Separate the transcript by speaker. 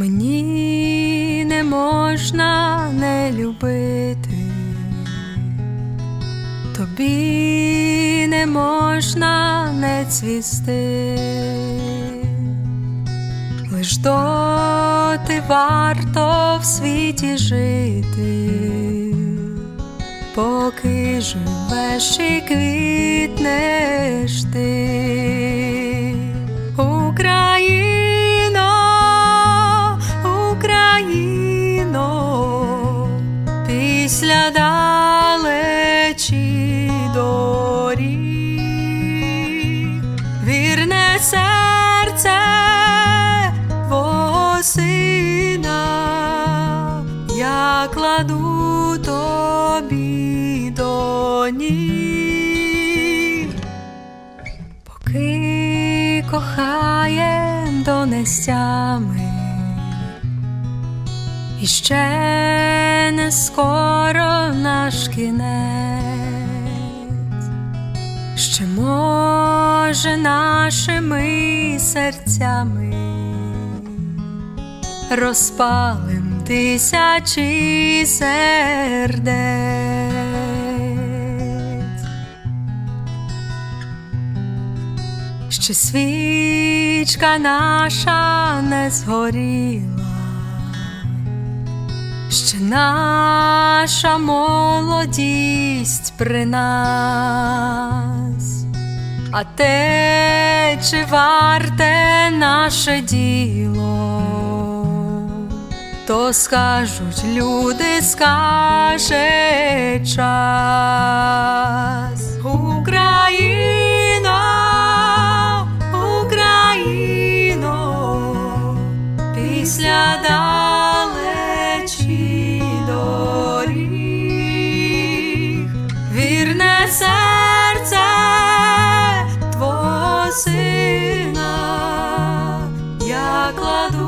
Speaker 1: Мені не можна не любити, тобі не можна не цвісти, лиш доти варто в світі жити, поки живеш і квітнеш ти, після далечі доріг, вірне серце твого сина, я кладу тобі до ніг, поки кохаєм донестями. І ще не скоро наш кінець, ще може нашими серцями розпалим тисячі сердець. Ще свічка наша не згоріла, ще наша молодість при нас, а те, чи варте наше діло, то скажуть люди, скаже час. Кладу